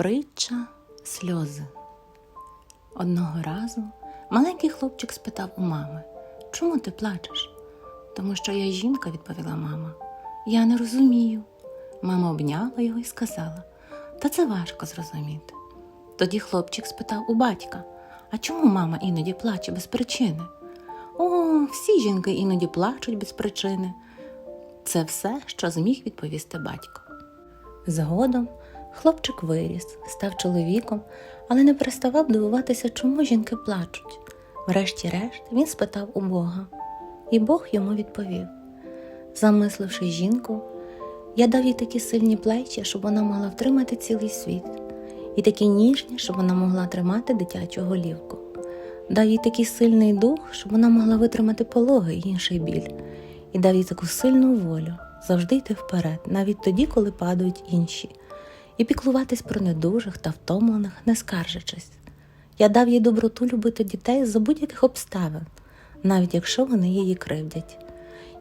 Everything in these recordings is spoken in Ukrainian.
Притча сльози. Одного разу маленький хлопчик спитав у мами, чому ти плачеш? Тому що я жінка, відповіла мама. Я не розумію. Мама обняла його і сказала, та це важко зрозуміти. Тоді хлопчик спитав у батька, а чому мама іноді плаче без причини? О, всі жінки іноді плачуть без причини. Це все, що зміг відповісти батько. Згодом хлопчик виріс, став чоловіком, але не переставав дивуватися, чому жінки плачуть. Врешті-решт він спитав у Бога, і Бог йому відповів: Замисливши жінку, я дав їй такі сильні плечі, щоб вона могла втримати цілий світ, і такі ніжні, щоб вона могла тримати дитячу голівку. Дав їй такий сильний дух, щоб вона могла витримати пологи і інший біль, і дав їй таку сильну волю завжди йти вперед, навіть тоді, коли падають інші, і піклуватись про недужих та втомлених, не скаржачись. Я дав їй доброту любити дітей за будь-яких обставин, навіть якщо вони її кривдять.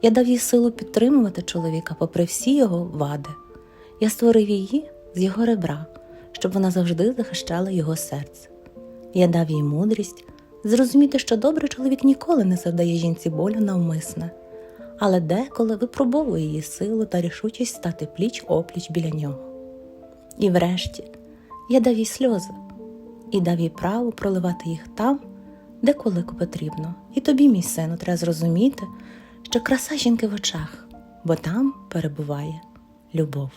Я дав їй силу підтримувати чоловіка попри всі його вади. Я створив її з його ребра, щоб вона завжди захищала його серце. Я дав їй мудрість зрозуміти, що добрий чоловік ніколи не завдає жінці болю навмисне, але деколи випробовує її силу та рішучість стати пліч опліч біля нього. І врешті я дав їй сльози і дав їй право проливати їх там, де колику потрібно. І тобі, мій сину, треба зрозуміти, що краса жінки в очах, бо там перебуває любов.